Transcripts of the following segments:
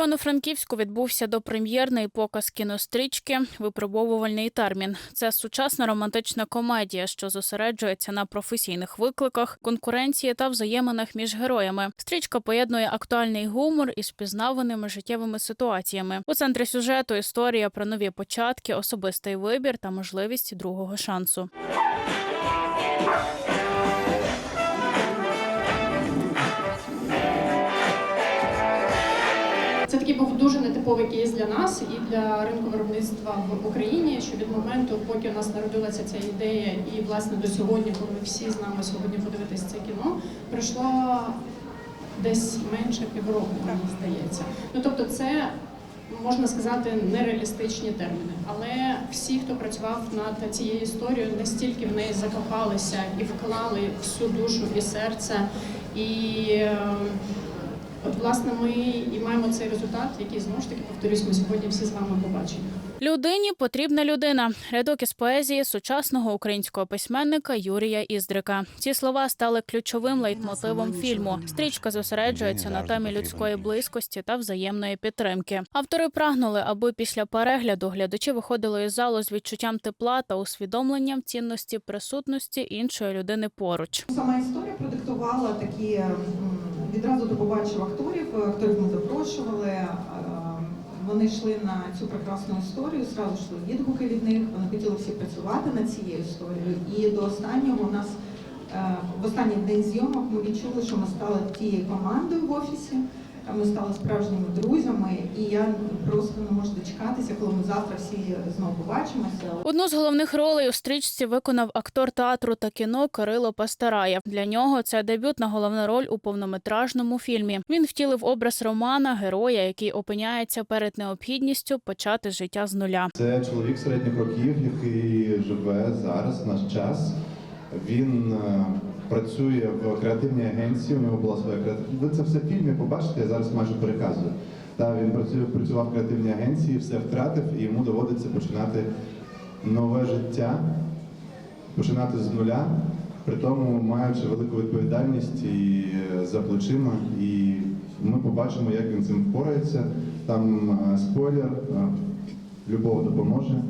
Івано-Франківську відбувся допрем'єрний показ кінострічки Випробовувальний термін. Це сучасна романтична комедія, що зосереджується на професійних викликах, конкуренції та взаєминах між героями. Стрічка поєднує актуальний гумор із пізнаваними життєвими ситуаціями. У центрі сюжету історія про нові початки, особистий вибір та можливість другого шансу. Це такий був дуже нетиповий кейс для нас і для ринку виробництва в Україні. Що від моменту, поки у нас народилася ця ідея, і власне до сьогодні, коли ми всі з нами сьогодні подивитись це кіно, пройшло десь менше півроку, мені здається. Ну тобто, це можна сказати нереалістичні терміни. Але всі, хто працював над цією історією, настільки в неї закохалися і вклали всю душу і серце. І е, От, власне, ми і маємо цей результат, який знову ж таки повторюсь, ми сьогодні всі з вами побачимо. Людині потрібна людина. Рядок із поезії сучасного українського письменника Юрія Іздрика. Ці слова стали ключовим лейтмотивом фільму. Стрічка зосереджується на темі людської близькості та взаємної підтримки. Автори прагнули, аби після перегляду глядачі виходили із залу з відчуттям тепла та усвідомленням цінності присутності іншої людини поруч. Сама історія продиктувала такі відразу побачив акторів. Акторів ми запрошували. е, Вони йшли на цю прекрасну історію, зразу йшли відгуки від них. Вони хотіли всі працювати над цією історією. І до останнього у нас е, в останній день зйомок ми відчули, що ми стали тією командою в офісі. е, Ми стали справжніми друзями, і я просто можу дочекатися, коли ми завтра всі знову побачимося. Одну з головних ролей у стрічці виконав актор театру та кіно Кирило Пастараєв. Для нього це дебютна головна роль у повнометражному фільмі. Він втілив образ Романа, героя, який опиняється перед необхідністю почати життя з нуля. Це чоловік середніх років, який живе зараз в наш час. Він е, працює в креативній агенції. У нього була своя креативна. Ви це все в фільмі побачите, я зараз майже переказую. Та він працює, працював в креативній агенції, все втратив, і йому доводиться починати нове життя, починати з нуля, при тому маючи велику відповідальність і е, за плечима. І ми побачимо, як він цим впорається. Там е, спойлер, е, любов допоможе,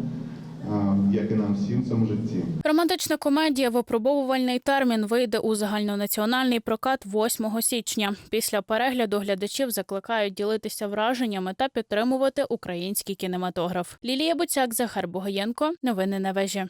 як і нам всім в цьому житті. Романтична комедія Випробовувальний термін вийде у загальнонаціональний прокат 8 січня. Після перегляду глядачів закликають ділитися враженнями та підтримувати український кінематограф. Лілія Буцяк, Захар Бугаєнко. Новини на вежі.